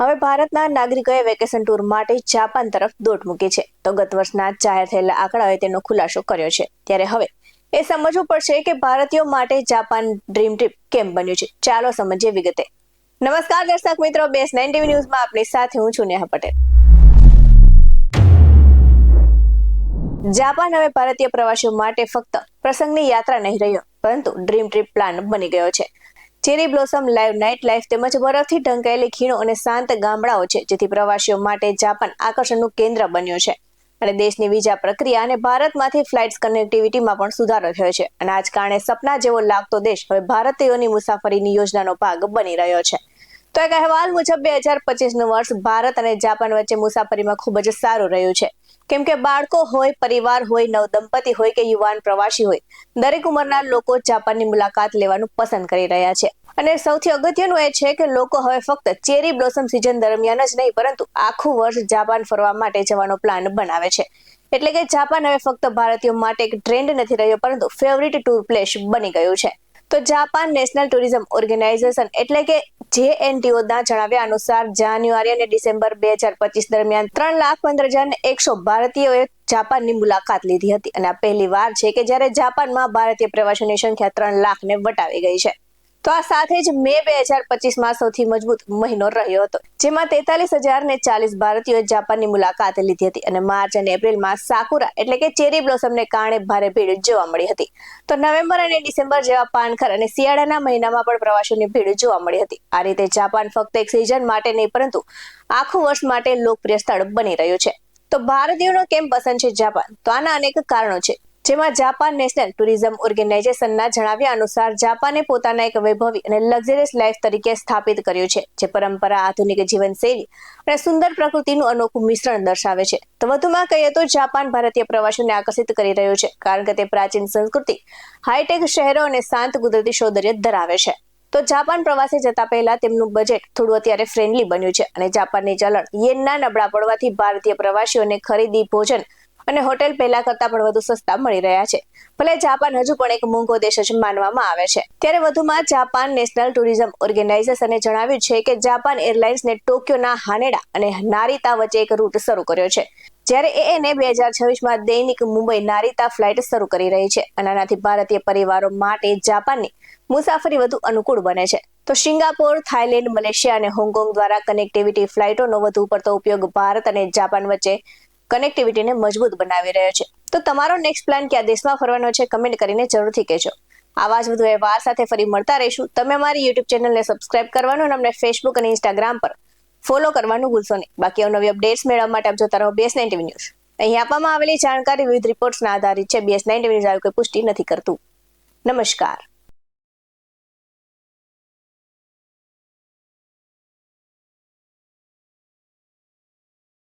હવે ભારતના નાગરિકોએ વેકેશન ટૂર માટે જાપાન તરફ દોટ મૂકી છે. તો ગત વર્ષના જાહેર થયેલા આંકડાઓએ તેનો ખુલાસો કર્યો છે. ત્યારે હવે એ સમજવું પડશે કે ભારતીયો માટે જાપાન ડ્રીમ ટ્રીપ કેમ બન્યું છે. ચાલો સમજીએ વિગતે. નમસ્કાર, દર્શક મિત્રો. બેસ નાઇન ટીવી ન્યૂઝમાં આપની સાથે હું છું નેહા પટેલ. જાપાન હવે ભારતીય પ્રવાસીઓ માટે ફક્ત પ્રસંગની યાત્રા નહીં રહ્યો, પરંતુ ડ્રીમ ટ્રીપ પ્લાન બની ગયો છે. Cherry blossom live night life તેમજ બરફથી ઢંકાયેલી ખીણો અને શાંત ગામડાઓ છે, જેથી પ્રવાસીઓ માટે જાપાન આકર્ષણનું કેન્દ્ર બન્યું છે. અને દેશની વિઝા પ્રક્રિયા અને ભારતમાંથી ફ્લાઇટ્સ કનેક્ટિવિટીમાં પણ સુધારો થયો છે. અને આજ કારણે સપના જેવો લાગતો દેશ હવે ભારતીયોની મુસાફરીની યોજનાનો ભાગ બની રહ્યો છે. તો એક અહેવાલ મુજબ બે હજાર પચીસનું વર્ષ ભારત અને જાપાન વચ્ચે મુસાફરીમાં ખૂબ જ સારું રહ્યું છે. કેમ કે બાળકો હોય, પરિવાર હોય નવદંપતિ હોય કે યુવાન પ્રવાસી હોય, દરેક ઉંમરના લોકો જાપાનની મુલાકાત લેવાનું પસંદ કરી રહ્યા છે. અને સૌથી અગત્યનું એ છે કે લોકો હવે ફક્ત ચેરી બ્લોસમ સિઝન દરમિયાન જ નહીં, પરંતુ આખું વર્ષ જાપાન ફરવા માટે જવાનો પ્લાન બનાવે છે. એટલે કે જાપાન હવે ફક્ત ભારતીયો માટે એક ટ્રેન્ડ નથી રહ્યો, પરંતુ ફેવરિટ ટૂર પ્લેસ બની ગયું છે. તો જાપાન નેશનલ ટુરિઝમ ઓર્ગેનાઇઝેશન એટલે કે જેએનટીઓ ના જણાવ્યા અનુસાર જાન્યુઆરી અને ડિસેમ્બર બે હજાર પચીસ દરમિયાન ત્રણ લાખ પંદર હજાર એકસો ભારતીયોએ જાપાનની મુલાકાત લીધી હતી. અને આ પહેલી વાર છે કે જ્યારે જાપાનમાં ભારતીય પ્રવાસીઓની સંખ્યા ત્રણ લાખને વટાવી ગઈ છે. તો આ સાથે જ મે બે હજાર પચીસમાં સૌથી મજબૂત મહિનો રહ્યો હતો, જેમાં તેતાલીસ હજાર ને ચાલીસ ભારતીયોએ જાપાનની મુલાકાત લીધી હતી અને માર્ચ અને એપ્રિલમાં સાકુરા એટલે કે ચેરી બ્લોસમને કારણે ભારે ભીડ જોવા મળી હતી. તો નવેમ્બર અને ડિસેમ્બર જેવા પાનખર અને શિયાળાના મહિનામાં પણ પ્રવાસીઓની ભીડ જોવા મળી હતી. આ રીતે જાપાન ફક્ત એક સિઝન માટે નહીં, પરંતુ આખું વર્ષ માટે લોકપ્રિય સ્થળ બની રહ્યું છે. તો ભારતીયોનો કેમ પસંદ છે જાપાન? તો આના અનેક કારણો છે. જેમાં જાપાન નેશનલ ટુરિઝમ ઓર્ગેનાઇઝેશનના જણાવ્યા અનુસાર જાપાને પોતાના એક વૈભવી અને લક્ઝરિયસ લાઈફ તરીકે સ્થાપિત કર્યું છે, જે પરંપરા, આધુનિક જીવનશૈલી અને સુંદર પ્રકૃતિનું અનોખું મિશ્રણ દર્શાવે છે. તો વધુમાં કહીએ તો જાપાન ભારતીય પ્રવાસીઓને આકર્ષિત કરી રહ્યું છે, કારણ કે તે પ્રાચીન સંસ્કૃતિ હાઈટેક શહેરો અને શાંત કુદરતી સૌંદર્ય ધરાવે છે. તો જાપાન પ્રવાસે જતા પહેલા તેમનું બજેટ થોડું અત્યારે ફ્રેન્ડલી બન્યું છે અને જાપાનની ચલણ યેનના નબળા પડવાથી ભારતીય પ્રવાસીઓને ખરીદી ભોજન અને હોટેલ પહેલા કરતા પણ વધુ સસ્તા મળી રહ્યા છે. ભલે જાપાન હજુ પણ એક મોંઘો દેશ જ માનવામાં આવે છે. ત્યારે વધુમાં જાપાન નેશનલ ટુરિઝમ ઓર્ગેનાઇઝેશને જણાવ્યું છે કે જાપાન એરલાઇન્સને ટોક્યોના હાનેડા અને નારીતા વચ્ચે એક રૂટ શરૂ કર્યો છે. જ્યારે એએનએ બે હજાર છવ્વીસમાં દૈનિક મુંબઈ નારીતા ફ્લાઇટ શરૂ કરી રહી છે. અને આનાથી ભારતીય પરિવારો માટે જાપાનની મુસાફરી વધુ અનુકૂળ બને છે. તો સિંગાપોર, થાઇલેન્ડ, મલેશિયા અને હોંગકોંગ દ્વારા કનેક્ટિવિટી ફ્લાઇટોનો વધુ પડતો ઉપયોગ ભારત અને જાપાન વચ્ચે કનેક્ટિવિટીને મજબૂત બનાવી રહ્યો છે. તો તમારો નેક્સ્ટ પ્લાન ક્યાં? દેશમાં ફરવાનો છે? કમેન્ટ કરીને જરૂરથી કહેજો. આવા જ વધુ અહેવાલ સાથે ફરી મળતા રહીશું. તમે અમારી યુટ્યુબ ચેનલને સબસ્ક્રાઇબ કરવાનું અને અમને ફેસબુક અને ઇન્સ્ટાગ્રામ પર ફોલો કરવાનું ભૂલશો નહીં. બાકી નવી અપડેટ્સ મેળવવા માટે આપ જોતા રહો બેસ નાઇન ન્યૂઝ અહીં આપવામાં આવેલી જાણકારી વિવિધ રિપોર્ટ્સના આધારિત છે. બીએસ નાઇન ટીવી ન્યૂઝ આવી કોઈ પુષ્ટિ નથી કરતું. નમસ્કાર.